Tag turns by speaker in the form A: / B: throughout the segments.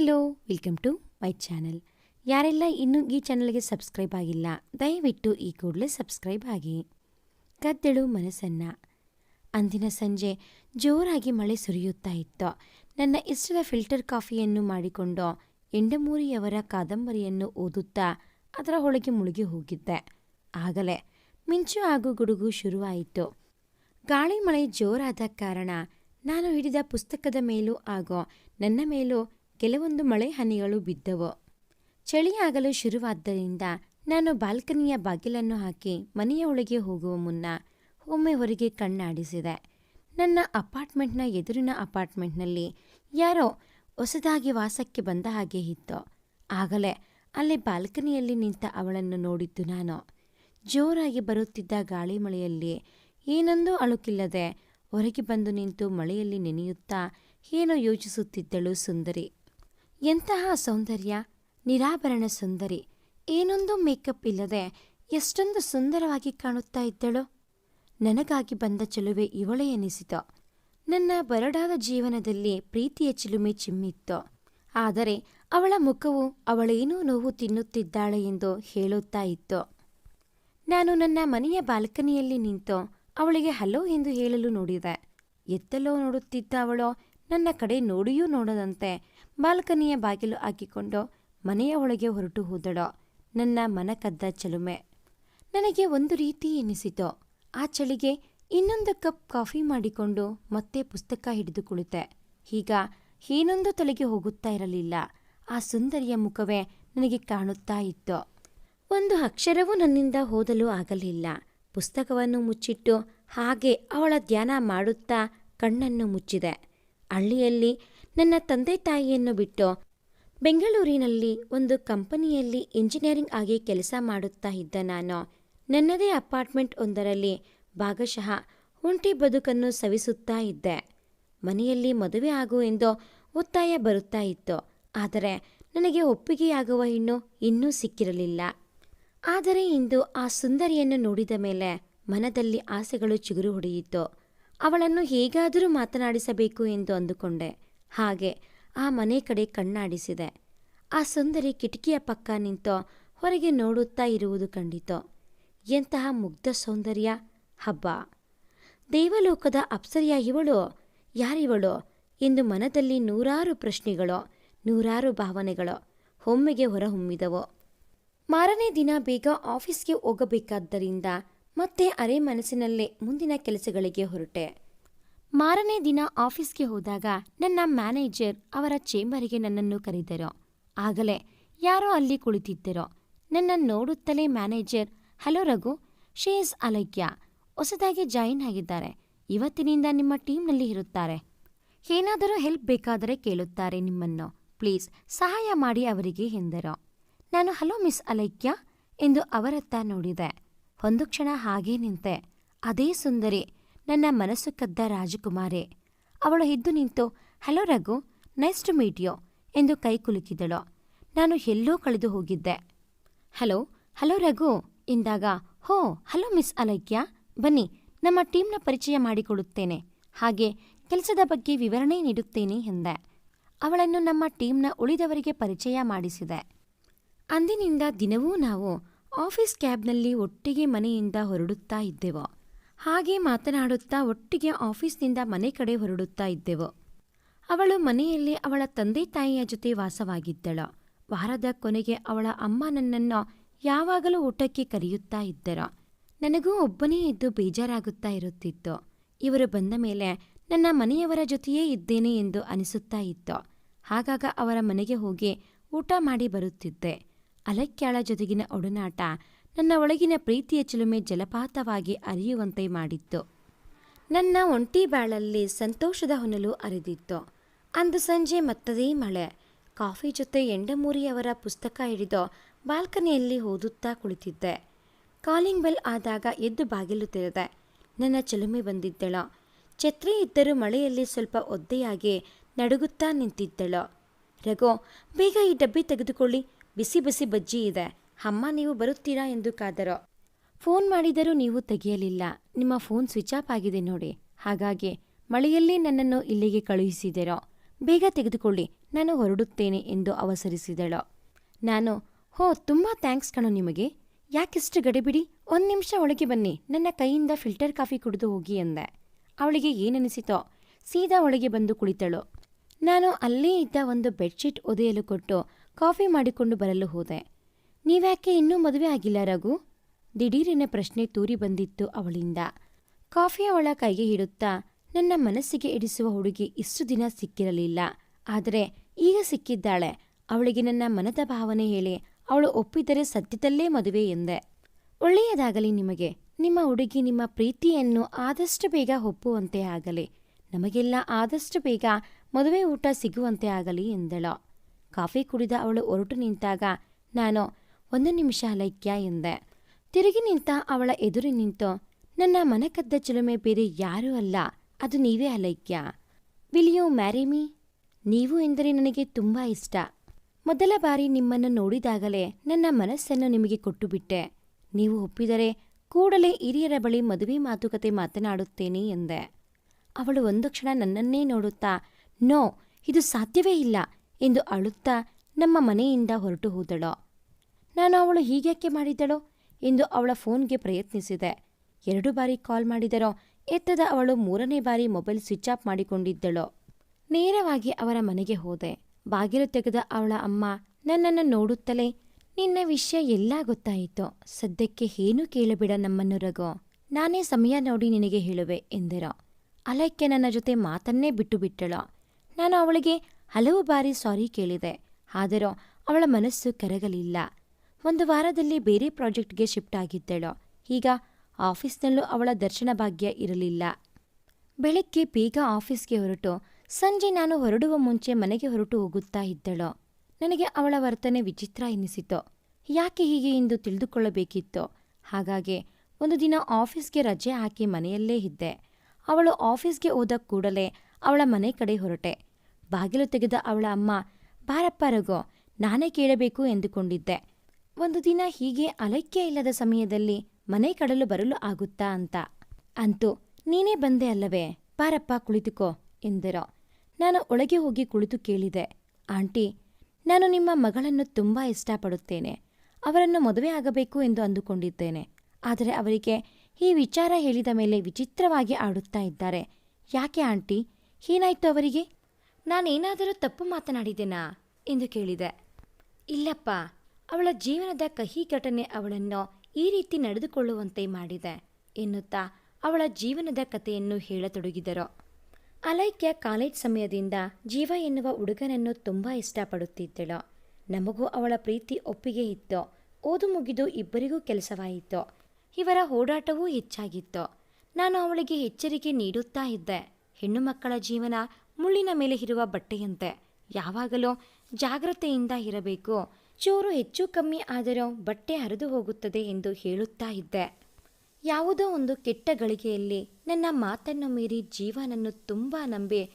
A: Hello welcome to my channel ಯಾರೆಲ್ಲ ಇನ್ನೂ ಈ ಚಾನಲ್ಗೆ ಸಬ್ಸ್ಕ್ರೈಬ್ ಆಗಿಲ್ಲ, ದಯವಿಟ್ಟು ಈ ಕೂಡಲೇ ಸಬ್ಸ್ಕ್ರೈಬ್ ಆಗಿ. ಗದ್ದಳು ಮನಸ್ಸನ್ನ. ಅಂದಿನ ಸಂಜೆ ಜೋರಾಗಿ ಮಳೆ ಸುರಿಯುತ್ತಾ ಇತ್ತು. ನನ್ನ ಇಷ್ಟದ ಫಿಲ್ಟರ್ ಕಾಫಿಯನ್ನು ಮಾಡಿಕೊಂಡು ಎಂಡಮೂರಿಯವರ ಕಾದಂಬರಿಯನ್ನು ಓದುತ್ತಾ ಅದರ ಒಳಗೆ ಮುಳುಗಿ ಹೋಗಿದ್ದೆ. ಆಗಲೇ ಮಿಂಚು ಹಾಗೂ ಗುಡುಗು ಶುರುವಾಯಿತು. ಗಾಳಿ ಮಳೆ ಜೋರಾದ ಕಾರಣ ನಾನು ಹಿಡಿದ ಪುಸ್ತಕದ ಮೇಲೂ ಹಾಗೂ ನನ್ನ ಮೇಲೂ ಕೆಲವೊಂದು ಮಳೆ ಹನಿಗಳು ಬಿದ್ದವು. ಚಳಿಯಾಗಲು ಶುರುವಾದ್ದರಿಂದ ನಾನು ಬಾಲ್ಕನಿಯ ಬಾಗಿಲನ್ನು ಹಾಕಿ ಮನೆಯ ಒಳಗೆ ಹೋಗುವ ಮುನ್ನ ಒಮ್ಮೆ ಹೊರಗೆ ಕಣ್ಣಾಡಿಸಿದೆ. ನನ್ನ ಅಪಾರ್ಟ್ಮೆಂಟ್ನ ಎದುರಿನ ಅಪಾರ್ಟ್ಮೆಂಟ್ನಲ್ಲಿ ಯಾರೋ ಹೊಸದಾಗಿ ವಾಸಕ್ಕೆ ಬಂದ ಹಾಗೆ ಇತ್ತು. ಆಗಲೇ ಅಲ್ಲಿ ಬಾಲ್ಕನಿಯಲ್ಲಿ ನಿಂತ ಅವಳನ್ನು ನೋಡಿದ್ದು ನಾನು. ಜೋರಾಗಿ ಬರುತ್ತಿದ್ದ ಗಾಳಿ ಮಳೆಯಲ್ಲಿ ಏನೊಂದೂ ಅಳುಕಿಲ್ಲದೆ ಹೊರಗೆ ಬಂದು ನಿಂತು ಮಳೆಯಲ್ಲಿ ನೆನೆಯುತ್ತಾ ಏನೋ ಯೋಚಿಸುತ್ತಿದ್ದಳು ಸುಂದರಿ. ಎಂತಹ ಸೌಂದರ್ಯ, ನಿರಾಭರಣ ಸುಂದರಿ. ಏನೊಂದು ಮೇಕಪ್ ಇಲ್ಲದೆ ಎಷ್ಟೊಂದು ಸುಂದರವಾಗಿ ಕಾಣುತ್ತಾ ಇದ್ದಳು. ನನಗಾಗಿ ಬಂದ ಚಲುವೆ ಇವಳೇ ಎನಿಸಿತು. ನನ್ನ ಬರಡಾದ ಜೀವನದಲ್ಲಿ ಪ್ರೀತಿಯ ಚಿಲುಮೆ ಚಿಮ್ಮಿತ್ತು. ಆದರೆ ಅವಳ ಮುಖವು ಅವಳೇನೋ ನೋವು ತಿನ್ನುತ್ತಿದ್ದಾಳೆ ಎಂದು ಹೇಳುತ್ತಾ ಇತ್ತು. ನಾನು ನನ್ನ ಮನೆಯ ಬಾಲ್ಕನಿಯಲ್ಲಿ ನಿಂತು ಅವಳಿಗೆ ಹಲೋ ಎಂದು ಹೇಳಲು ನೋಡಿದೆ. ಎತ್ತಲೋ ನೋಡುತ್ತಿದ್ದ ಅವಳು ನನ್ನ ಕಡೆ ನೋಡಿಯೂ ನೋಡದಂತೆ ಬಾಲ್ಕನಿಯ ಬಾಗಿಲು ಹಾಕಿಕೊಂಡು ಮನೆಯ ಒಳಗೆ ಹೊರಟು ಹೋದಳು. ನನ್ನ ಮನಕದ್ದ ಚಲುಮೆ. ನನಗೆ ಒಂದು ರೀತಿ ಎನಿಸಿತು. ಆ ಚಳಿಗೆ ಇನ್ನೊಂದು ಕಪ್ ಕಾಫಿ ಮಾಡಿಕೊಂಡು ಮತ್ತೆ ಪುಸ್ತಕ ಹಿಡಿದು ಕುಳಿತೆ. ಈಗ ಏನೊಂದು ತಲೆಗೆ ಹೋಗುತ್ತಾ ಇರಲಿಲ್ಲ. ಆ ಸುಂದರಿಯ ಮುಖವೇ ನನಗೆ ಕಾಣುತ್ತಾ ಇತ್ತು. ಒಂದು ಅಕ್ಷರವೂ ನನ್ನಿಂದ ಓದಲು ಆಗಲಿಲ್ಲ. ಪುಸ್ತಕವನ್ನು ಮುಚ್ಚಿಟ್ಟು ಹಾಗೆ ಅವಳ ಧ್ಯಾನ ಮಾಡುತ್ತಾ ಕಣ್ಣನ್ನು ಮುಚ್ಚಿದೆ. ಹಳ್ಳಿಯಲ್ಲಿ ನನ್ನ ತಂದೆ ತಾಯಿಯನ್ನು ಬಿಟ್ಟು ಬೆಂಗಳೂರಿನಲ್ಲಿ ಒಂದು ಕಂಪನಿಯಲ್ಲಿ ಇಂಜಿನಿಯರಿಂಗ್ ಆಗಿ ಕೆಲಸ ಮಾಡುತ್ತಾ ಇದ್ದ ನಾನು. ನನ್ನದೇ ಅಪಾರ್ಟ್ಮೆಂಟ್ ಒಂದರಲ್ಲಿ ಭಾಗಶಃ ಒಂಟಿ ಬದುಕನ್ನು ಸವಿಸುತ್ತಾ ಇದ್ದೆ. ಮನೆಯಲ್ಲಿ ಮದುವೆ ಆಗು ಎಂದು ಒತ್ತಾಯ ಬರುತ್ತಾ ಇತ್ತು. ಆದರೆ ನನಗೆ ಒಪ್ಪಿಗೆಯಾಗುವ ಹೆಣ್ಣು ಇನ್ನೂ ಸಿಕ್ಕಿರಲಿಲ್ಲ. ಆದರೆ ಇಂದು ಆ ಸುಂದರಿಯನ್ನು ನೋಡಿದ ಮೇಲೆ ಮನದಲ್ಲಿ ಆಸೆಗಳು ಚಿಗುರು ಹೊಡೆಯಿತು. ಅವಳನ್ನು ಹೇಗಾದರೂ ಮಾತನಾಡಿಸಬೇಕು ಎಂದು ಅಂದುಕೊಂಡೆ. ಹಾಗೆ ಆ ಮನೆ ಕಡೆ ಕಣ್ಣಾಡಿಸಿದೆ. ಆ ಸುಂದರಿ ಕಿಟಕಿಯ ಪಕ್ಕ ನಿಂತೋ ಹೊರಗೆ ನೋಡುತ್ತಾ ಇರುವುದು ಕಂಡಿತು. ಎಂತಹ ಮುಗ್ಧ ಸೌಂದರ್ಯ! ಹಬ್ಬ! ದೇವಲೋಕದ ಅಪ್ಸರಿಯ ಇವಳು? ಯಾರಿವಳು? ಎಂದು ಮನದಲ್ಲಿ ನೂರಾರು ಪ್ರಶ್ನೆಗಳು, ನೂರಾರು ಭಾವನೆಗಳು ಒಮ್ಮೆಗೆ ಹೊರಹೊಮ್ಮಿದವು. ಮಾರನೇ ದಿನ ಬೇಗ ಆಫೀಸ್ಗೆ ಹೋಗಬೇಕಾದ್ದರಿಂದ ಮತ್ತೆ ಅರೆ ಮನಸ್ಸಿನಲ್ಲೇ ಮುಂದಿನ ಕೆಲಸಗಳಿಗೆ ಹೊರಟೆ. ಮಾರನೇ ದಿನ ಆಫೀಸ್ಗೆ ಹೋದಾಗ ನನ್ನ ಮ್ಯಾನೇಜರ್ ಅವರ ಚೇಂಬರಿಗೆ ನನ್ನನ್ನು ಕರೆದರು. ಆಗಲೇ ಯಾರೋ ಅಲ್ಲಿ ಕುಳಿತಿದ್ದರು. ನನ್ನನ್ನು ನೋಡುತ್ತಲೇ manager, hello Raghu she's Alagya ಹೊಸದಾಗಿ ಜಾಯಿನ್ ಆಗಿದ್ದಾರೆ. ಇವತ್ತಿನಿಂದ ನಿಮ್ಮ ಟೀಮ್ನಲ್ಲಿ ಇರುತ್ತಾರೆ. ಏನಾದರೂ ಹೆಲ್ಪ್ ಬೇಕಾದರೆ ಕೇಳುತ್ತಾರೆ ನಿಮ್ಮನ್ನು. ಪ್ಲೀಸ್, ಸಹಾಯ ಮಾಡಿ ಅವರಿಗೆ ಎಂದರು. ನಾನು, ಹಲೋ ಮಿಸ್ ಅಲೈಕ್ಯ ಎಂದು ಅವರತ್ತ ನೋಡಿದೆ. ಒಂದು ಕ್ಷಣ ಹಾಗೇ ನಿಂತೆ. ಅದೇ ಸುಂದರಿ, ನನ್ನ ಮನಸ್ಸು ಕದ್ದ ರಾಜಕುಮಾರಿ. ಅವಳು ಎದ್ದು ನಿಂತು, hello Raghu nice to meet you ಎಂದು ಕೈ ಕುಲುಕಿದಳು. ನಾನು ಎಲ್ಲೋ ಕಳೆದು ಹೋಗಿದ್ದೆ. ಹಲೋ ಹಲೋ ರಘು ಎಂದಾಗ ಹೋ, ಹಲೋ ಮಿಸ್ ಅಲೈಕ್ಯ, ಬನ್ನಿ, ನಮ್ಮ ಟೀಮ್ನ ಪರಿಚಯ ಮಾಡಿಕೊಡುತ್ತೇನೆ. ಹಾಗೆ ಕೆಲಸದ ಬಗ್ಗೆ ವಿವರಣೆ ನೀಡುತ್ತೇನೆ ಎಂದೆ. ಅವಳನ್ನು ನಮ್ಮ ಟೀಮ್ನ ಉಳಿದವರಿಗೆ ಪರಿಚಯ ಮಾಡಿಸಿದೆ. ಅಂದಿನಿಂದ ದಿನವೂ ನಾವು ಆಫೀಸ್ ಕ್ಯಾಬ್ನಲ್ಲಿ ಒಟ್ಟಿಗೆ ಮನೆಯಿಂದ ಹೊರಡುತ್ತಾ ಇದ್ದೆವು. ಹಾಗೆ ಮಾತನಾಡುತ್ತಾ ಒಟ್ಟಿಗೆ ಆಫೀಸ್ನಿಂದ ಮನೆ ಕಡೆ ಹೊರಡುತ್ತಾ ಇದ್ದೆವು. ಅವಳು ಮನೆಯಲ್ಲಿ ಅವಳ ತಂದೆ ತಾಯಿಯ ಜೊತೆ ವಾಸವಾಗಿದ್ದಳು. ವಾರದ ಕೊನೆಗೆ ಅವಳ ಅಮ್ಮ ನನ್ನನ್ನು ಯಾವಾಗಲೂ ಊಟಕ್ಕೆ ಕರೆಯುತ್ತಾ ಇದ್ದರು. ನನಗೂ ಒಬ್ಬನೇ ಇದ್ದು ಬೇಜಾರಾಗುತ್ತಾ ಇರುತ್ತಿತ್ತು. ಇವರು ಬಂದ ಮೇಲೆ ನನ್ನ ಮನೆಯವರ ಜೊತೆಯೇ ಇದ್ದೇನೆ ಎಂದು ಅನಿಸುತ್ತಾ ಇತ್ತು. ಹಾಗಾಗ ಅವರ ಮನೆಗೆ ಹೋಗಿ ಊಟ ಮಾಡಿ ಬರುತ್ತಿದ್ದೆ. ಅಲಕ್ಯಾಳ ಜೊತೆಗಿನ ಒಡನಾಟ ನನ್ನ ಒಳಗಿನ ಪ್ರೀತಿಯ ಚಿಲುಮೆ ಜಲಪಾತವಾಗಿ ಅರಿಯುವಂತೆ ಮಾಡಿತ್ತು. ನನ್ನ ಒಂಟಿ ಬಾಳಲ್ಲಿ ಸಂತೋಷದ ಹೊನಲು ಅರಿದಿತ್ತು. ಅಂದು ಸಂಜೆ ಮತ್ತದೇ ಮಳೆ. ಕಾಫಿ ಜೊತೆ ಎಂಡಮೂರಿಯವರ ಪುಸ್ತಕ ಹಿಡಿದು ಬಾಲ್ಕನಿಯಲ್ಲಿ ಓದುತ್ತಾ ಕುಳಿತಿದ್ದೆ. ಕಾಲಿಂಗ್ ಬೆಲ್ ಆದಾಗ ಎದ್ದು ಬಾಗಿಲು ತೆರೆದೆ. ನನ್ನ ಚಿಲುಮೆ ಬಂದಿದ್ದಳು. ಛತ್ರಿ ಇದ್ದರೂ ಮಳೆಯಲ್ಲಿ ಸ್ವಲ್ಪ ಒದ್ದೆಯಾಗಿ ನಡುಗುತ್ತಾ ನಿಂತಿದ್ದಳು. ರಘು, ಬೇಗ ಈ ಡಬ್ಬಿ ತೆಗೆದುಕೊಳ್ಳಿ. ಬಿಸಿ ಬಿಸಿ ಬಜ್ಜಿ ಇದೆ. ಅಮ್ಮ, ನೀವು ಬರುತ್ತೀರಾ ಎಂದು ಕಾದರು. ಫೋನ್ ಮಾಡಿದರೂ ನೀವು ತೆಗೆಯಲಿಲ್ಲ. ನಿಮ್ಮ ಫೋನ್ ಸ್ವಿಚ್ ಆಫ್ ಆಗಿದೆ ನೋಡಿ. ಹಾಗಾಗಿ ಮಳೆಯಲ್ಲಿ ನನ್ನನ್ನು ಇಲ್ಲಿಗೆ ಕಳುಹಿಸಿದೆರೋ. ಬೇಗ ತೆಗೆದುಕೊಳ್ಳಿ. ನಾನು ಹೊರಡುತ್ತೇನೆ ಎಂದು ಅವಸರಿಸಿದಳು. ನಾನು, ಹೋ, ತುಂಬ ಥ್ಯಾಂಕ್ಸ್ ಕಣೋ ನಿಮಗೆ. ಯಾಕಿಷ್ಟು ಗಡಿಬಿಡಿ? ಒಂದು ನಿಮಿಷ ಒಳಗೆ ಬನ್ನಿ. ನನ್ನ ಕೈಯಿಂದ ಫಿಲ್ಟರ್ ಕಾಫಿ ಕುಡಿದು ಹೋಗಿ ಎಂದೆ ಅವಳಿಗೆ ಏನನಿಸಿತೋ ಸೀದಾ ಒಳಗೆ ಬಂದು ಕುಳಿತಳು. ನಾನು ಅಲ್ಲೇ ಇದ್ದ ಒಂದು ಬೆಡ್ಶೀಟ್ ಒದೆಯಲು ಕೊಟ್ಟು ಕಾಫಿ ಮಾಡಿಕೊಂಡು ಬರಲು ಹೋದೆ. ನೀವ್ಯಾಕೆ ಇನ್ನೂ ಮದುವೆ ಆಗಿಲ್ಲ, ರಘು? ದಿಢೀರಿನ ಪ್ರಶ್ನೆ ತೂರಿ ಬಂದಿತ್ತು ಅವಳಿಂದ. ಕಾಫಿ ಅವಳ ಕೈಗೆ ಹಿಡುತ್ತಾ ನನ್ನ ಮನಸ್ಸಿಗೆ ಇಡಿಸುವ ಹುಡುಗಿ ಇಷ್ಟು ದಿನ ಸಿಕ್ಕಿರಲಿಲ್ಲ. ಆದರೆ ಈಗ ಸಿಕ್ಕಿದ್ದಾಳೆ. ಅವಳಿಗೆ ನನ್ನ ಮನದ ಭಾವನೆ ಹೇಳಿ ಅವಳು ಒಪ್ಪಿದರೆ ಸದ್ಯದಲ್ಲೇ ಮದುವೆ ಎಂದೆ. ಒಳ್ಳೆಯದಾಗಲಿ ನಿಮಗೆ. ನಿಮ್ಮ ಹುಡುಗಿ ನಿಮ್ಮ ಪ್ರೀತಿಯನ್ನು ಆದಷ್ಟು ಬೇಗ ಒಪ್ಪುವಂತೆ ಆಗಲಿ. ನಮಗೆಲ್ಲ ಆದಷ್ಟು ಬೇಗ ಮದುವೆ ಊಟ ಸಿಗುವಂತೆ ಆಗಲಿ ಎಂದಳು. ಕಾಫಿ ಕುಡಿದ ಅವಳು ಹೊರಟು ನಿಂತಾಗ, ನಾನು ಒಂದು ನಿಮಿಷ ಲೈಕ್ಯ ಎಂದೆ. ತಿರುಗಿ ನಿಂತ ಅವಳ ಎದುರು ನಿಂತು, ನನ್ನ ಮನಕದ್ದ ಚಿಲುಮೆ ಬೇರೆ ಯಾರೂ ಅಲ್ಲ, ಅದು ನೀವೇ Alaikya. Will you marry me ನೀವು ಎಂದರೆ ನನಗೆ ತುಂಬ ಇಷ್ಟ. ಮೊದಲ ಬಾರಿ ನಿಮ್ಮನ್ನು ನೋಡಿದಾಗಲೇ ನನ್ನ ಮನಸ್ಸನ್ನು ನಿಮಗೆ ಕೊಟ್ಟುಬಿಟ್ಟೆ. ನೀವು ಒಪ್ಪಿದರೆ ಕೂಡಲೇ ಹಿರಿಯರ ಬಳಿ ಮದುವೆ ಮಾತುಕತೆ ಮಾತನಾಡುತ್ತೇನೆ ಎಂದೆ. ಅವಳು ಒಂದು ಕ್ಷಣ ನನ್ನನ್ನೇ ನೋಡುತ್ತಾ ನೋ, ಇದು ಸಾಧ್ಯವೇ ಇಲ್ಲ ಎಂದು ಅಳುತ್ತಾ ನಮ್ಮ ಮನೆಯಿಂದ ಹೊರಟು ಹೋದಳು. ನಾನು ಅವಳು ಹೀಗ್ಯಾಕೆ ಮಾಡಿದ್ದಳು ಎಂದು ಅವಳ ಫೋನ್ಗೆ ಪ್ರಯತ್ನಿಸಿದೆ. ಎರಡು ಬಾರಿ ಕಾಲ್ ಮಾಡಿದರೋ, ಎತ್ತದ ಅವಳು ಮೂರನೇ ಬಾರಿ ಮೊಬೈಲ್ ಸ್ವಿಚ್ ಆಫ್ ಮಾಡಿಕೊಂಡಿದ್ದಳು. ನೇರವಾಗಿ ಅವರ ಮನೆಗೆ ಹೋದೆ. ಬಾಗಿಲು ತೆಗೆದ ಅವಳ ಅಮ್ಮ ನನ್ನನ್ನು ನೋಡುತ್ತಲೇ, ನಿನ್ನ ವಿಷಯ ಎಲ್ಲ ಗೊತ್ತಾಯಿತು. ಸದ್ಯಕ್ಕೆ ಏನೂ ಕೇಳಬೇಡ ನಮ್ಮನ್ನು ರಘು. ನಾನೇ ಸಮಯ ನೋಡಿ ನಿನಗೆ ಹೇಳುವೆ ಎಂದರು. ಅಲೈಕ್ಯ ನನ್ನ ಜೊತೆ ಮಾತನ್ನೇ ಬಿಟ್ಟು ಬಿಟ್ಟಳು ನಾನು ಅವಳಿಗೆ ಹಲವು ಬಾರಿ ಸಾರಿ ಕೇಳಿದೆ, ಆದರೂ ಅವಳ ಮನಸ್ಸು ಕರಗಲಿಲ್ಲ. ಒಂದು ವಾರದಲ್ಲಿ ಬೇರೆ ಪ್ರಾಜೆಕ್ಟ್ಗೆ ಶಿಫ್ಟ್ ಆಗಿದ್ದಳು. ಈಗ ಆಫೀಸ್ನಲ್ಲೂ ಅವಳ ದರ್ಶನ ಭಾಗ್ಯ ಇರಲಿಲ್ಲ. ಬೆಳಗ್ಗೆ ಬೇಗ ಆಫೀಸ್ಗೆ ಹೊರಟು, ಸಂಜೆ ನಾನು ಹೊರಡುವ ಮುಂಚೆ ಮನೆಗೆ ಹೊರಟು ಹೋಗುತ್ತಾ ಇದ್ದಳು. ನನಗೆ ಅವಳ ವರ್ತನೆ ವಿಚಿತ್ರ ಎನಿಸಿತು. ಯಾಕೆ ಹೀಗೆ ಎಂದು ತಿಳಿದುಕೊಳ್ಳಬೇಕಿತ್ತು. ಹಾಗಾಗಿ ಒಂದು ದಿನ ಆಫೀಸ್ಗೆ ರಜೆ ಹಾಕಿ ಮನೆಯಲ್ಲೇ ಇದ್ದೆ. ಅವಳು ಆಫೀಸ್ಗೆ ಹೋದ ಕೂಡಲೇ ಅವಳ ಮನೆ ಕಡೆ ಹೊರಟೆ. ಬಾಗಿಲು ತೆಗೆದ ಅವಳ ಅಮ್ಮ, ಬಾರಪ್ಪ ರಘು, ನಾನೇ ಕೇಳಬೇಕು ಎಂದುಕೊಂಡಿದ್ದೆ. ಒಂದು ದಿನ ಹೀಗೆ ಅಲೈಕ್ಯ ಇಲ್ಲದ ಸಮಯದಲ್ಲಿ ಮನೆ ಕಡಲು ಬರಲು ಆಗುತ್ತಾ ಅಂತ. ಅಂತೂ, ನೀನೇ ಬಂದೆ ಅಲ್ಲವೇ? ಬಾರಪ್ಪ, ಕುಳಿತುಕೋ ಎಂದರು. ನಾನು ಒಳಗೆ ಹೋಗಿ ಕುಳಿತು ಕೇಳಿದೆ. ಆಂಟಿ, ನಾನು ನಿಮ್ಮ ಮಗಳನ್ನು ತುಂಬಾ ಇಷ್ಟಪಡುತ್ತೇನೆ. ಅವರನ್ನು ಮದುವೆ ಆಗಬೇಕು ಎಂದು ಅಂದುಕೊಂಡಿದ್ದೇನೆ. ಆದರೆ ಅವರಿಗೆ ಈ ವಿಚಾರ ಹೇಳಿದ ಮೇಲೆ ವಿಚಿತ್ರವಾಗಿ ಆಡುತ್ತಾ ಇದ್ದಾರೆ. ಯಾಕೆ ಆಂಟಿ? ಏನಾಯ್ತು ಅವರಿಗೆ? ನಾನೇನಾದರೂ ತಪ್ಪು ಮಾತನಾಡಿದೆನಾ ಎಂದು ಕೇಳಿದೆ. ಇಲ್ಲಪ್ಪ, ಅವಳ ಜೀವನದ ಕಹಿ ಘಟನೆ ಅವಳನ್ನು ಈ ರೀತಿ ನಡೆದುಕೊಳ್ಳುವಂತೆ ಮಾಡಿದೆ ಎನ್ನುತ್ತಾ ಅವಳ ಜೀವನದ ಕಥೆಯನ್ನು ಹೇಳತೊಡಗಿದರು. ಅಲೈಕ್ಯ ಕಾಲೇಜ್ ಸಮಯದಿಂದ ಜೀವ ಎನ್ನುವ ಹುಡುಗನನ್ನು ತುಂಬ ಇಷ್ಟಪಡುತ್ತಿದ್ದಳು. ನಮಗೂ ಅವಳ ಪ್ರೀತಿ ಒಪ್ಪಿಗೆ ಇತ್ತು. ಓದು ಮುಗಿದು ಇಬ್ಬರಿಗೂ ಕೆಲಸವಾಯಿತು. ಇವರ ಓಡಾಟವೂ ಹೆಚ್ಚಾಗಿತ್ತು. ನಾನು ಅವಳಿಗೆ ಎಚ್ಚರಿಕೆ ನೀಡುತ್ತಾ ಇದ್ದೆ. ಹೆಣ್ಣು ಮಕ್ಕಳ ಜೀವನ ಮುಳ್ಳಿನ ಮೇಲೆ ಇರುವ ಬಟ್ಟೆಯಂತೆ. ಯಾವಾಗಲೂ ಜಾಗ್ರತೆಯಿಂದ ಇರಬೇಕು. ಚೂರು ಹೆಚ್ಚು ಕಮ್ಮಿ ಆದರೂ ಬಟ್ಟೆ ಹರಿದು ಹೋಗುತ್ತದೆ ಎಂದು ಹೇಳುತ್ತಾ ಇದ್ದೆ. ಯಾವುದೋ ಒಂದು ಕೆಟ್ಟ ಗಳಿಗೆಯಲ್ಲಿ ನನ್ನ ಮಾತನ್ನು ಮೀರಿ ಜೀವನನ್ನು ತುಂಬ ನಂಬಿ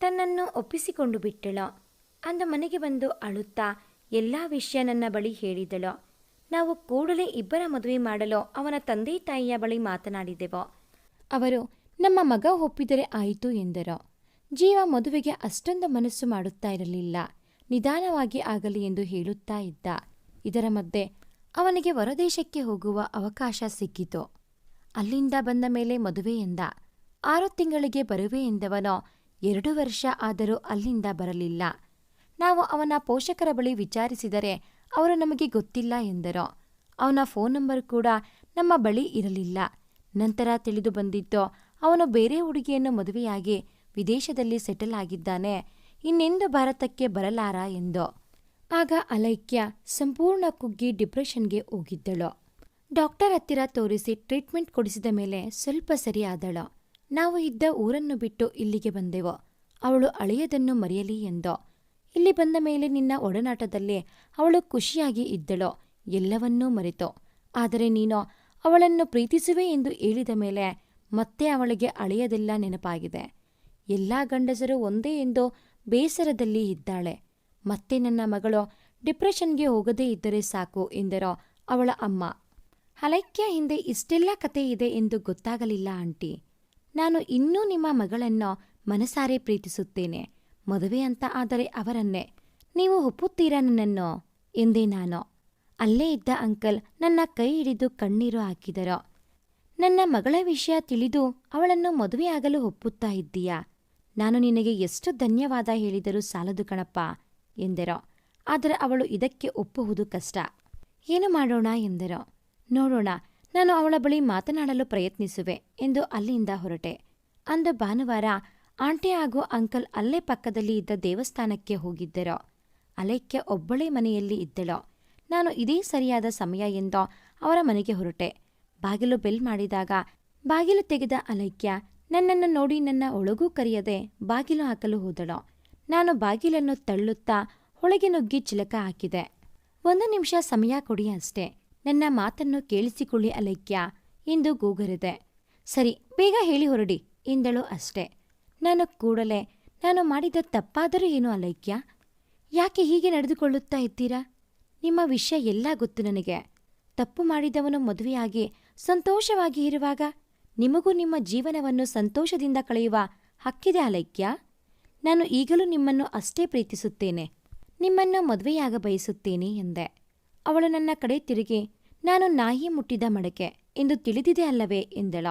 A: ತನ್ನನ್ನು ಒಪ್ಪಿಸಿಕೊಂಡು ಬಿಟ್ಟಳು. ಅಂದ ಮನೆಗೆ ಬಂದು ಅಳುತ್ತಾ ಎಲ್ಲ ವಿಷಯ ನನ್ನ ಬಳಿ ಹೇಳಿದಳು. ನಾವು ಕೂಡಲೇ ಇಬ್ಬರ ಮದುವೆ ಮಾಡಲು ಅವನ ತಂದೆ ತಾಯಿಯ ಬಳಿ ಮಾತನಾಡಿದೆವು. ಅವರು, ನಮ್ಮ ಮಗ ಒಪ್ಪಿದರೆ ಆಯಿತು ಎಂದರು. ಜೀವ ಮದುವೆಗೆ ಅಷ್ಟೊಂದು ಮನಸ್ಸು ಮಾಡುತ್ತಾ ಇರಲಿಲ್ಲ. ನಿಧಾನವಾಗಿ ಆಗಲಿ ಎಂದು ಹೇಳುತ್ತಾ ಇದ್ದ. ಇದರ ಮಧ್ಯೆ ಅವನಿಗೆ ಹೊರದೇಶಕ್ಕೆ ಹೋಗುವ ಅವಕಾಶ ಸಿಕ್ಕಿತು. ಅಲ್ಲಿಂದ ಬಂದ ಮೇಲೆ ಮದುವೆ ಎಂದ. ಆರು ತಿಂಗಳಿಗೆ ಬರುವೆ ಎಂದವನೋ ಎರಡು ವರ್ಷ ಆದರೂ ಅಲ್ಲಿಂದ ಬರಲಿಲ್ಲ. ನಾವು ಅವನ ಪೋಷಕರ ಬಳಿ ವಿಚಾರಿಸಿದರೆ ಅವರು ನಮಗೆ ಗೊತ್ತಿಲ್ಲ ಎಂದರು. ಅವನ ಫೋನ್ ನಂಬರ್ ಕೂಡ ನಮ್ಮ ಬಳಿ ಇರಲಿಲ್ಲ. ನಂತರ ತಿಳಿದು ಬಂದಿತ್ತು ಅವನು ಬೇರೆ ಹುಡುಗಿಯನ್ನು ಮದುವೆಯಾಗಿ ವಿದೇಶದಲ್ಲಿ ಸೆಟಲ್ ಆಗಿದ್ದಾನೆ. ಇನ್ನೆಂದು ಭಾರತಕ್ಕೆ ಬರಲಾರ ಎಂದು. ಆಗ ಅಲೈಕ್ಯ ಸಂಪೂರ್ಣ ಕುಗ್ಗಿ ಡಿಪ್ರೆಷನ್ಗೆ ಹೋಗಿದ್ದಳು. ಡಾಕ್ಟರ್ ಹತ್ತಿರ ತೋರಿಸಿ ಟ್ರೀಟ್ಮೆಂಟ್ ಕೊಡಿಸಿದ ಮೇಲೆ ಸ್ವಲ್ಪ ಸರಿಯಾದಳು. ನಾವು ಇದ್ದ ಊರನ್ನು ಬಿಟ್ಟು ಇಲ್ಲಿಗೆ ಬಂದೆವು. ಅವಳು ಅಳೆಯದನ್ನು ಮರೆಯಲಿ ಎಂದೋ. ಇಲ್ಲಿ ಬಂದ ಮೇಲೆ ನಿನ್ನ ಒಡನಾಟದಲ್ಲಿ ಅವಳು ಖುಷಿಯಾಗಿ ಇದ್ದಳು. ಎಲ್ಲವನ್ನೂ ಮರೆತು. ಆದರೆ ನೀನು ಅವಳನ್ನು ಪ್ರೀತಿಸುವೆ ಎಂದು ಹೇಳಿದ ಮೇಲೆ ಮತ್ತೆ ಅವಳಿಗೆ ಅಳೆಯದೆಲ್ಲ ನೆನಪಾಗಿದೆ. ಎಲ್ಲ ಗಂಡಸರು ಒಂದೇ ಎಂದು ಬೇಸರದಲ್ಲಿ ಇದ್ದಾಳೆ. ಮತ್ತೆ ನನ್ನ ಮಗಳು ಡಿಪ್ರೆಷನ್ಗೆ ಹೋಗದೇ ಇದ್ದರೆ ಸಾಕು ಎಂದರೋ ಅವಳ ಅಮ್ಮ. ಹಲೈಕ್ಯ ಹಿಂದೆ ಇಷ್ಟೆಲ್ಲ ಕತೆ ಇದೆ ಎಂದು ಗೊತ್ತಾಗಲಿಲ್ಲ ಆಂಟಿ. ನಾನು ಇನ್ನೂ ನಿಮ್ಮ ಮಗಳನ್ನು ಮನಸಾರೆ ಪ್ರೀತಿಸುತ್ತೇನೆ. ಮದುವೆ ಅಂತ ಆದರೆ ಅವರನ್ನೇ. ನೀವು ಒಪ್ಪುತ್ತೀರಾ ನನ್ನನ್ನು? ಎಂದೇ ನಾನು. ಅಲ್ಲೇ ಇದ್ದ ಅಂಕಲ್ ನನ್ನ ಕೈ ಹಿಡಿದು ಕಣ್ಣೀರು ಹಾಕಿದರು. ನನ್ನ ಮಗಳ ವಿಷಯ ತಿಳಿದು ಅವಳನ್ನು ಮದುವೆಯಾಗಲು ಒಪ್ಪುತ್ತಾ ಇದ್ದೀಯಾ? ನಾನು ನಿನಗೆ ಎಷ್ಟು ಧನ್ಯವಾದ ಹೇಳಿದರೂ ಸಾಲದು ಕಣಪ್ಪ ಎಂದೆರೋ. ಆದರೆ ಅವಳು ಇದಕ್ಕೆ ಒಪ್ಪುವುದು ಕಷ್ಟ. ಏನು ಮಾಡೋಣ ಎಂದೆರೋ. ನೋಡೋಣ, ನಾನು ಅವಳ ಬಳಿ ಮಾತನಾಡಲು ಪ್ರಯತ್ನಿಸುವೆ ಎಂದು ಅಲ್ಲಿಂದ ಹೊರಟೆ. ಅಂದು ಭಾನುವಾರ ಆಂಟಿ ಹಾಗೂ ಅಂಕಲ್ ಅಲ್ಲೇ ಪಕ್ಕದಲ್ಲಿ ಇದ್ದ ದೇವಸ್ಥಾನಕ್ಕೆ ಹೋಗಿದ್ದರೋ. ಅಲೈಕ್ಯ ಒಬ್ಬಳೇ ಮನೆಯಲ್ಲಿ ಇದ್ದಳೋ. ನಾನು ಇದೇ ಸರಿಯಾದ ಸಮಯ ಎಂದೋ ಅವರ ಮನೆಗೆ ಹೊರಟೆ. ಬಾಗಿಲು ಬೆಲ್ ಮಾಡಿದಾಗ ಬಾಗಿಲು ತೆಗೆದ ಅಲೈಕ್ಯ ನನ್ನನ್ನು ನೋಡಿ ನನ್ನ ಒಳಗೂ ಕರೆಯದೆ ಬಾಗಿಲು ಹಾಕಲು ಹೋದಳು. ನಾನು ಬಾಗಿಲನ್ನು ತಳ್ಳುತ್ತಾ ಒಳಗೆ ನುಗ್ಗಿ ಚಿಲಕ ಹಾಕಿದೆ. ಒಂದು ನಿಮಿಷ ಸಮಯ ಕೊಡಿ ಅಷ್ಟೇ. ನನ್ನ ಮಾತನ್ನು ಕೇಳಿಸಿಕೊಳ್ಳಿ ಅಲೈಕ್ಯ ಎಂದು ಗೂಗರಿದೆ. ಸರಿ, ಬೇಗ ಹೇಳಿ ಹೊರಡಿ ಎಂದಳು ಅಷ್ಟೇ. ನಾನು ಕೂಡಲೇ, ನಾನು ಮಾಡಿದ ತಪ್ಪಾದರೂ ಏನು ಅಲೈಕ್ಯ? ಯಾಕೆ ಹೀಗೆ ನಡೆದುಕೊಳ್ಳುತ್ತಾ ಇದ್ದೀರಾ? ನಿಮ್ಮ ವಿಷಯ ಎಲ್ಲ ಗೊತ್ತು ನನಗೆ. ತಪ್ಪು ಮಾಡಿದವನು ಮದುವೆಯಾಗಿ ಸಂತೋಷವಾಗಿ ಇರುವಾಗ ನಿಮಗೂ ನಿಮ್ಮ ಜೀವನವನ್ನು ಸಂತೋಷದಿಂದ ಕಳೆಯುವ ಹಕ್ಕಿದೆ ಅಲೈಕ್ಯ. ನಾನು ಈಗಲೂ ನಿಮ್ಮನ್ನು ಅಷ್ಟೇ ಪ್ರೀತಿಸುತ್ತೇನೆ. ನಿಮ್ಮನ್ನು ಮದುವೆಯಾಗ ಬಯಸುತ್ತೇನೆ ಎಂದೆ. ಅವಳು ನನ್ನ ಕಡೆ ತಿರುಗಿ, ನಾನು ನಾಯಿ ಮುಟ್ಟಿದ ಮಡಕೆ ಎಂದು ತಿಳಿದಿದೆ ಅಲ್ಲವೇ ಎಂದಳ.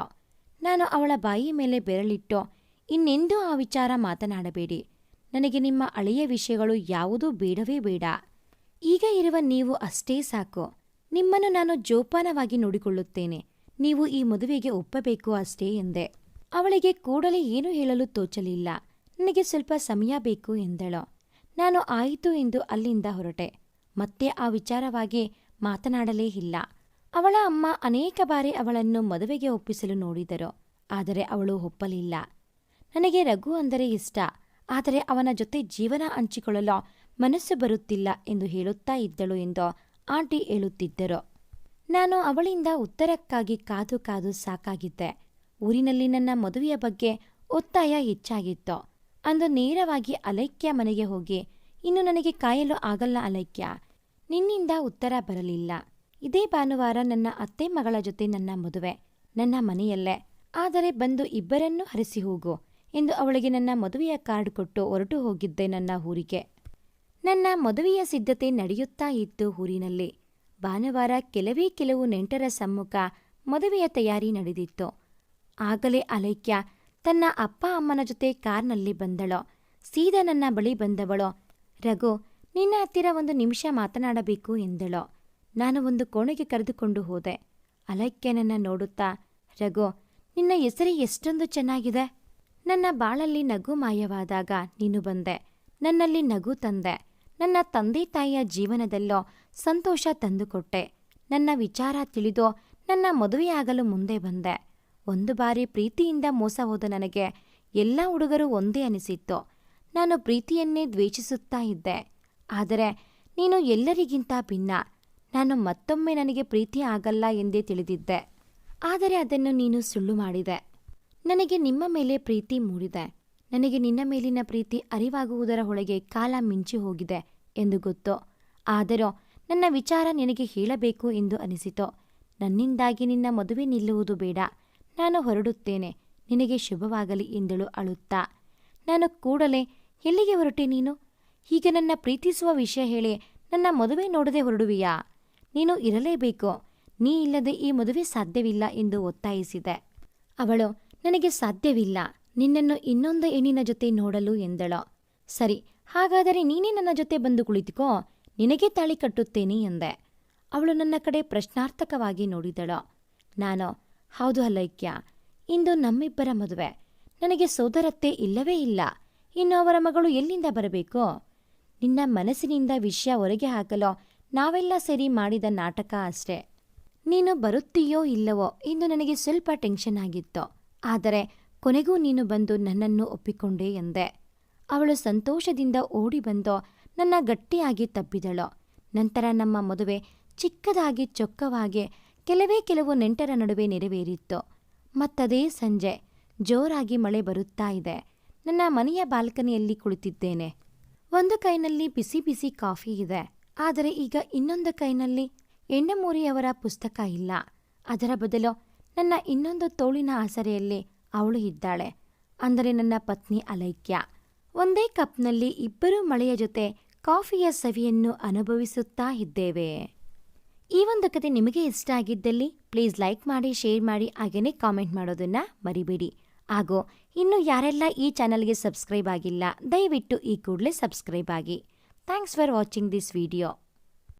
A: ನಾನು ಅವಳ ಬಾಯಿ ಮೇಲೆ ಬೆರಳಿಟ್ಟು, ಇನ್ನೆಂದೂ ಆ ವಿಚಾರ ಮಾತನಾಡಬೇಡಿ. ನನಗೆ ನಿಮ್ಮ ಅಳೆಯ ವಿಷಯಗಳು ಯಾವುದೂ ಬೇಡವೇ ಬೇಡ. ಈಗ ಇರುವ ನೀವು ಅಷ್ಟೇ ಸಾಕು. ನಿಮ್ಮನ್ನು ನಾನು ಜೋಪಾನವಾಗಿ ನೋಡಿಕೊಳ್ಳುತ್ತೇನೆ. ನೀವು ಈ ಮದುವೆಗೆ ಒಪ್ಪಬೇಕು ಅಷ್ಟೇ ಎಂದೆ. ಅವಳಿಗೆ ಕೂಡಲೇ ಏನು ಹೇಳಲು ತೋಚಲಿಲ್ಲ. ನನಗೆ ಸ್ವಲ್ಪ ಸಮಯ ಬೇಕು ಎಂದಳು. ನಾನು ಆಯಿತು ಎಂದು ಅಲ್ಲಿಂದ ಹೊರಟೆ. ಮತ್ತೆ ಆ ವಿಚಾರವಾಗಿ ಮಾತನಾಡಲೇ ಇಲ್ಲ. ಅವಳ ಅಮ್ಮ ಅನೇಕ ಬಾರಿ ಅವಳನ್ನು ಮದುವೆಗೆ ಒಪ್ಪಿಸಲು ನೋಡಿದರು. ಆದರೆ ಅವಳು ಒಪ್ಪಲಿಲ್ಲ. ನನಗೆ ರಘು ಅಂದರೆ ಇಷ್ಟ. ಆದರೆ ಅವನ ಜೊತೆ ಜೀವನ ಹಂಚಿಕೊಳ್ಳಲು ಮನಸ್ಸು ಬರುತ್ತಿಲ್ಲ ಎಂದು ಹೇಳುತ್ತಾ ಇದ್ದಳು ಎಂದು ಆಂಟಿ ಹೇಳುತ್ತಿದ್ದರು. ನಾನು ಅವಳಿಂದ ಉತ್ತರಕ್ಕಾಗಿ ಕಾದು ಕಾದು ಸಾಕಾಗಿದ್ದೆ. ಊರಿನಲ್ಲಿ ನನ್ನ ಮದುವೆಯ ಬಗ್ಗೆ ಒತ್ತಾಯ ಹೆಚ್ಚಾಗಿತ್ತು. ಅಂದು ನೇರವಾಗಿ ಅಲೈಕ್ಯ ಮನೆಗೆ ಹೋಗಿ, ಇನ್ನು ನನಗೆ ಕಾಯಲು ಆಗಲ್ಲ ಅಲೈಕ್ಯ. ನಿನ್ನಿಂದ ಉತ್ತರ ಬರಲಿಲ್ಲ. ಇದೇ ಭಾನುವಾರ ನನ್ನ ಅತ್ತೆ ಮಗಳ ಜೊತೆ ನನ್ನ ಮದುವೆ. ನನ್ನ ಮನೆಯಲ್ಲೇ. ಆದರೆ ಬಂದು ಇಬ್ಬರನ್ನೂ ಹರಿಸಿ ಹೋಗು ಎಂದು ಅವಳಿಗೆ ನನ್ನ ಮದುವೆಯ ಕಾರ್ಡ್ ಕೊಟ್ಟು ಹೊರಟು ಹೋಗಿದ್ದೆ ನನ್ನ ಊರಿಗೆ. ನನ್ನ ಮದುವೆಯ ಸಿದ್ಧತೆ ನಡೆಯುತ್ತಾ ಇತ್ತು ಊರಿನಲ್ಲಿ. ಭಾನುವಾರ ಕೆಲವೇ ಕೆಲವು ನೆಂಟರ ಸಮ್ಮುಖ ಮದುವೆಯ ತಯಾರಿ ನಡೆದಿತ್ತು. ಆಗಲೇ ಅಲೈಕ್ಯ ತನ್ನ ಅಪ್ಪ ಅಮ್ಮನ ಜೊತೆ ಕಾರ್ನಲ್ಲಿ ಬಂದಳೋ. ಸೀದಾ ನನ್ನ ಬಳಿ ಬಂದವಳೋ. ರಘು, ನಿನ್ನ ಹತ್ತಿರ ಒಂದು ನಿಮಿಷ ಮಾತನಾಡಬೇಕು ಎಂದಳೋ. ನಾನು ಒಂದು ಕೋಣೆಗೆ ಕರೆದುಕೊಂಡು ಹೋದೆ. ಅಲೈಕ್ಯನನ್ನ ನೋಡುತ್ತಾ, ರಘು, ನಿನ್ನ ಹೆಸರು ಎಷ್ಟೊಂದು ಚೆನ್ನಾಗಿದೆ. ನನ್ನ ಬಾಳಲ್ಲಿ ನಗು ಮಾಯವಾದಾಗ ನೀನು ಬಂದೆ. ನನ್ನಲ್ಲಿ ನಗು ತಂದೆ. ನನ್ನ ತಂದೆ ತಾಯಿಯ ಜೀವನದಲ್ಲೋ ಸಂತೋಷ ತಂದುಕೊಟ್ಟೆ. ನನ್ನ ವಿಚಾರ ತಿಳಿದು ನನ್ನ ಮದುವೆಯಾಗಲು ಮುಂದೆ ಬಂದೆ. ಒಂದು ಬಾರಿ ಪ್ರೀತಿಯಿಂದ ಮೋಸ ಹೋದ ನನಗೆ ಎಲ್ಲ ಹುಡುಗರು ಒಂದೇ ಅನಿಸಿತ್ತು. ನಾನು ಪ್ರೀತಿಯನ್ನೇ ದ್ವೇಷಿಸುತ್ತಾ ಇದ್ದೆ. ಆದರೆ ನೀನು ಎಲ್ಲರಿಗಿಂತ ಭಿನ್ನ. ನಾನು ಮತ್ತೊಮ್ಮೆ ನನಗೆ ಪ್ರೀತಿ ಆಗಲ್ಲ ಎಂದೇ ತಿಳಿದಿದ್ದೆ. ಆದರೆ ಅದನ್ನು ನೀನು ಸುಳ್ಳು ಮಾಡಿದೆ. ನನಗೆ ನಿಮ್ಮ ಮೇಲೆ ಪ್ರೀತಿ ಮೂಡಿದೆ. ನನಗೆ ನಿನ್ನ ಮೇಲಿನ ಪ್ರೀತಿ ಅರಿವಾಗುವುದರ ಒಳಗೆ ಕಾಲ ಮಿಂಚಿ ಹೋಗಿದೆ ಎಂದು ಗೊತ್ತು. ಆದರೂ ನನ್ನ ವಿಚಾರ ನಿನಗೆ ಹೇಳಬೇಕು ಎಂದು ಅನಿಸಿತು. ನನ್ನಿಂದಾಗಿ ನಿನ್ನ ಮದುವೆ ನಿಲ್ಲುವುದು ಬೇಡ. ನಾನು ಹೊರಡುತ್ತೇನೆ. ನಿನಗೆ ಶುಭವಾಗಲಿ ಎಂದಳು ಅಳುತ್ತಾ. ನಾನು ಕೂಡಲೇ, ಎಲ್ಲಿಗೆ ಹೊರಟೆ ನೀನು? ಹೀಗೆ ನನ್ನ ಪ್ರೀತಿಸುವ ವಿಷಯ ಹೇಳಿ ನನ್ನ ಮದುವೆ ನೋಡದೆ ಹೊರಡುವಿಯಾ? ನೀನು ಇರಲೇಬೇಕು. ನೀ ಇಲ್ಲದೆ ಈ ಮದುವೆ ಸಾಧ್ಯವಿಲ್ಲ ಎಂದು ಒತ್ತಾಯಿಸಿದೆ. ಅವಳು, ನನಗೆ ಸಾಧ್ಯವಿಲ್ಲ. ನಿನ್ನನ್ನು ಇನ್ನೊಂದು ಹೆಣ್ಣಿನ ಜೊತೆ ನೋಡಲು ಎಂದಳು. ಸರಿ, ಹಾಗಾದರೆ ನೀನೇ ನನ್ನ ಜೊತೆ ಬಂದು ಕುಳಿತುಕೋ. ನಿನಗೆ ತಾಳಿ ಕಟ್ಟುತ್ತೇನೆ ಎಂದೆ. ಅವಳು ನನ್ನ ಕಡೆ ಪ್ರಶ್ನಾರ್ಥಕವಾಗಿ ನೋಡಿದಳು. ನಾನು, ಹೌದು ಅಲ್ಲೈಕ್ಯ ಇಂದು ನಮ್ಮಿಬ್ಬರ ಮದುವೆ. ನನಗೆ ಸೋದರತ್ತೆ ಇಲ್ಲವೇ ಇಲ್ಲ. ಇನ್ನು ಅವರ ಮಗಳು ಎಲ್ಲಿಂದ ಬರಬೇಕು? ನಿನ್ನ ಮನಸ್ಸಿನಿಂದ ವಿಷಯ ಹೊರಗೆ ಹಾಕಲು ನಾವೆಲ್ಲ ಸರಿ ಮಾಡಿದ ನಾಟಕ ಅಷ್ಟೇ. ನೀನು ಬರುತ್ತೀಯೋ ಇಲ್ಲವೋ ಇಂದು ನನಗೆ ಸ್ವಲ್ಪ ಟೆನ್ಷನ್ ಆಗಿತ್ತು. ಆದರೆ ಕೊನೆಗೂ ನೀನು ಬಂದು ನನ್ನನ್ನು ಒಪ್ಪಿಕೊಂಡೆ ಎಂದೆ. ಅವಳು ಸಂತೋಷದಿಂದ ಓಡಿ ಬಂದು ನನ್ನ ಗಟ್ಟಿಯಾಗಿ ತಬ್ಬಿದಳು ನಂತರ ನಮ್ಮ ಮದುವೆ ಚಿಕ್ಕದಾಗಿ ಚೊಕ್ಕವಾಗಿ ಕೆಲವೇ ಕೆಲವು ನೆಂಟರ ನಡುವೆ ನೆರವೇರಿತ್ತು. ಮತ್ತದೇ ಸಂಜೆ ಜೋರಾಗಿ ಮಳೆ ಬರುತ್ತಾ ಇದೆ. ನನ್ನ ಮನೆಯ ಬಾಲ್ಕನಿಯಲ್ಲಿ ಕುಳಿತಿದ್ದೇನೆ. ಒಂದು ಕೈನಲ್ಲಿ ಬಿಸಿ ಬಿಸಿ ಕಾಫಿ ಇದೆ. ಆದರೆ ಈಗ ಇನ್ನೊಂದು ಕೈನಲ್ಲಿ ಎಣ್ಣೆಮೂರಿಯವರ ಪುಸ್ತಕ ಇಲ್ಲ. ಅದರ ಬದಲು ನನ್ನ ಇನ್ನೊಂದು ತೋಳಿನ ಆಸರೆಯಲ್ಲಿ ಅವಳು ಇದ್ದಾಳೆ. ಅಂದರೆ ನನ್ನ ಪತ್ನಿ ಅಲೈಕ್ಯ. ಒಂದೇ ಕಪ್ನಲ್ಲಿ ಇಬ್ಬರೂ ಮಳೆಯ ಜೊತೆ ಕಾಫಿಯ ಸವಿಯನ್ನು ಅನುಭವಿಸುತ್ತಾ ಇದ್ದೇವೆ. ಈ ಒಂದು ಕತೆ ನಿಮಗೆ ಇಷ್ಟ ಆಗಿದ್ದಲ್ಲಿ ಪ್ಲೀಸ್ ಲೈಕ್ ಮಾಡಿ ಶೇರ್ ಮಾಡಿ ಹಾಗೆಯೇ ಕಾಮೆಂಟ್ ಮಾಡೋದನ್ನು ಮರಿಬೇಡಿ. ಹಾಗೂ ಇನ್ನು ಯಾರೆಲ್ಲ ಈ ಚಾನಲ್ಗೆ ಸಬ್ಸ್ಕ್ರೈಬ್ ಆಗಿಲ್ಲ, ದಯವಿಟ್ಟು ಈ ಕೂಡಲೇ ಸಬ್ಸ್ಕ್ರೈಬ್ ಆಗಿ. Thanks for watching this video